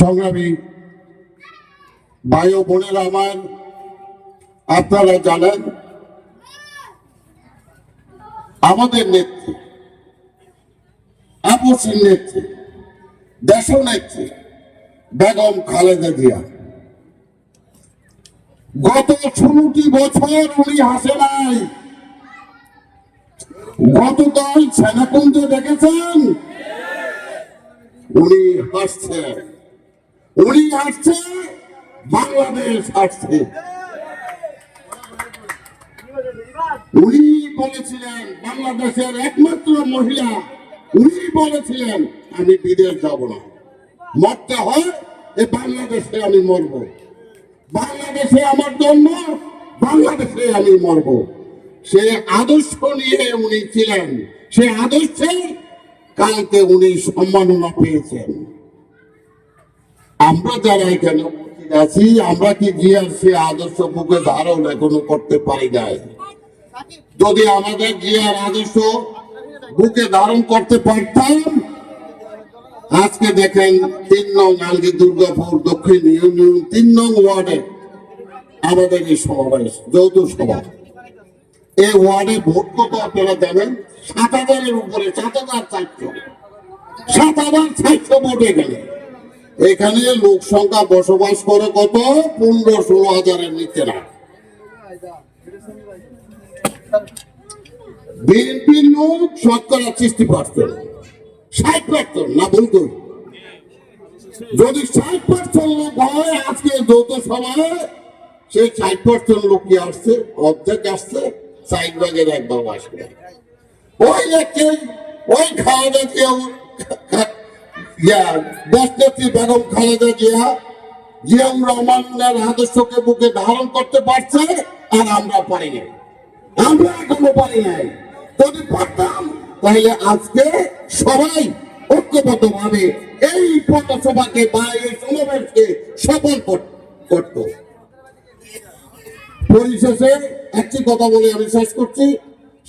সংগ্রামী ভাই ও বোনেরা আমার আপনারা জানেন, আমাদের নেত্রী, আপসের নেত্রী দেশ নেত্রী, বেগম খালেদা জিয়া। গত ষোলোটি বছর উনি হাসে নাই। গতকাল সেনাকুঞ্জে দেখেছেন, উনি হাসছে উনি হাসছে বাংলাদেশ হাসছে উনি বলেছিলেন, বাংলাদেশের একমাত্র মহিলা। উনি বলেছিলেন, আমি বিদেশ যাব না। মরতে হয়, এ বাংলাদেশে আমি মরব। বাংলাদেশে আমার জন্ম, বাংলাদেশে আমি মরব। সে আদর্শ নিয়ে উনি ছিলেন। সে আদর্শে কালকে উনি সম্মাননা পেয়েছেন। আমরা যারা এখানে উপস্থিত আছি, আমরা কি জিয়ার সে আদর্শ বুকে ধারণ এখনও করতে পারি নাই? যদি আমাদের জিয়ার আদর্শ বুকে ধারণ করতে পারতাম, আজকে দেখেন তিন নং আলগি দুর্গাপুর দক্ষিণ ইউনিয়ন, তিন নং ওয়ার্ডে আমাদের এই সমাবেশ, যৌথ সভা। এই ওয়ার্ডে ভোট কত আপনারা জানেন? সাত হাজারের উপরে, সাত হাজার চারশো। সাত হাজার চারশো ভোটে গেলে এখানে লোক সংখ্যা বসবাস করে কত? পনেরো, ষোলো হাজারের নিচে না বিএনপির লোক শতকরা সিক্সটি পার্সেন্ট ষাট পার্সেন্ট না ভুল করি? যদি ষাট পার্সেন্ট লোক হয়, আজকে যৌথ সভায়, সেই ষাট পার্সেন্ট লোক কি আসছে? অর্ধেক আসছে ষাট ভাগের এক ভাগ আসবে। ওই একটি ওই খাওয়া কেউ বেগম খালেদা জিয়া রহমানের আদর্শকে বুকে ধারণ করতে পারছে আর আমরা পারি নাই। আমরা এখনও পারি নাই। যদি পারতাম, তাহলে আজকে সবাই ঐক্যবদ্ধ এই পথসভাকে বা এই সমাবেশকে সফল কর- করত। পরিশেষে একটি কথা বলে আমি শেষ করছি।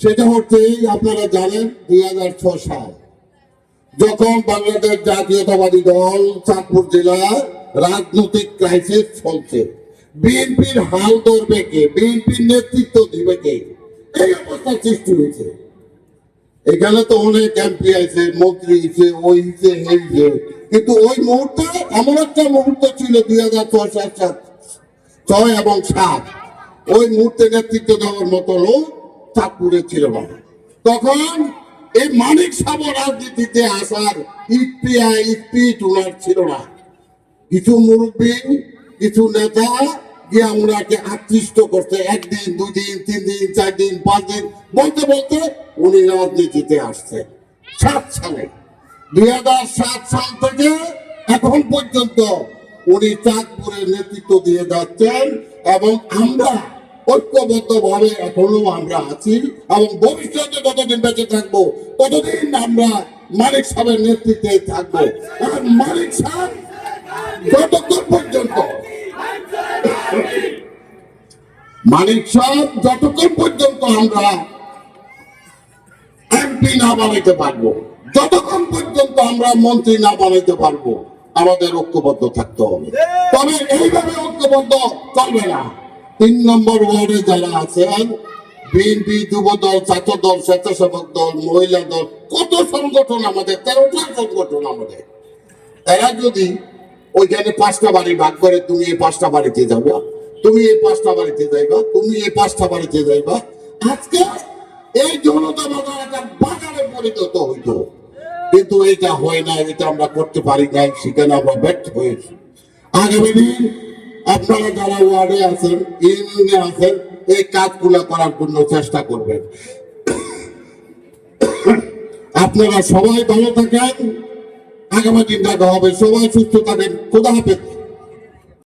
সেটা হচ্ছে আপনারা জানেন দুই হাজার ছ সাল। যখন বাংলাদেশ জাতীয়তাবাদী দল চাঁদপুর জেলায় রাজনৈতিক ক্রাইসিস চলছে, বিএনপির হাল ধরবে কে? বিএনপির নেতৃত্ব দিবে কে? এই অবস্থা সৃষ্টি হয়েছে। এখানে তো অনেক এমপি আছে, মন্ত্রী আছে, ওই আছে এই আছে। কিন্তু ওই মুহূর্তে এমন একটা মুহূর্ত ছিল দুই হাজার ছয়, সাত সাত, ছয় এবং সাত। ওই মুহূর্তে নেতৃত্ব দেওয়ার মতো লোক চাঁদপুরে ছিল না। তখন এই মানিক সাব রাজনীতিতে আসার ইপিআ ইপিট ওনার ছিল না। কিছু মুরব্বী, কিছু নেতা গিয়ে ওনাকে আকৃষ্ট করতে একদিন দুই দিন তিন দিন চার দিন পাঁচ দিন বলতে বলতে উনি রাজনীতিতে আসছেন সাত সালে। দুই হাজার সাত সাল থেকে এখন পর্যন্ত উনি চাঁদপুরের নেতৃত্ব দিয়ে যাচ্ছেন এবং আমরা ঐক্যবদ্ধ ভাবে এখনও আমরা আছি এবং ভবিষ্যতে যতদিন বেঁচে থাকব ততদিন আমরা মালিক সাহেবের নেতৃত্বে থাকব? মালিক সাহেব যতক্ষণ পর্যন্ত, মালিক সাহেব যতক্ষণ পর্যন্ত আমরা এমপি না বানাইতে পারব, যতক্ষণ পর্যন্ত আমরা মন্ত্রী না বানাইতে পারব, আমাদের ঐক্যবদ্ধ থাকতে হবে। তবে এইভাবে ঐক্যবদ্ধ চলবে না। তিন নম্বর ওয়ার্ডে যারা আছেন, বিএনপি যুব দল ছাত্র দল স্বেচ্ছাসেবক দল, মহিলা দল, কত সংগঠন আমাদের? তেরোটা সংগঠন আমাদের। এরা যদি ওইখানে পাঁচটা বাড়ি ভাগ করে, তুমি এই পাঁচটা বাড়িতে যাবে, তুমি এই পাঁচটা বাড়িতে যাইবা, তুমি এই পাঁচটা বাড়িতে যাইবা, আজকে এই জনতা বাজার একটা বাজারে পরিণত হইত কিন্তু এটা হয় না, এটা আমরা করতে পারি নাই, সেখানে আমরা ব্যর্থ হয়েছি। আগামী দিন আপনারা যারা ওয়ার্ডে আছেন, ইউনিয়নে আছেন, এই কাজগুলো করার জন্য চেষ্টা করবেন। আপনারা সবাই ভালো থাকেন। আগামী দিন দেখা হবে। সবাই সুস্থ থাকেন। খোদা হাফেজ।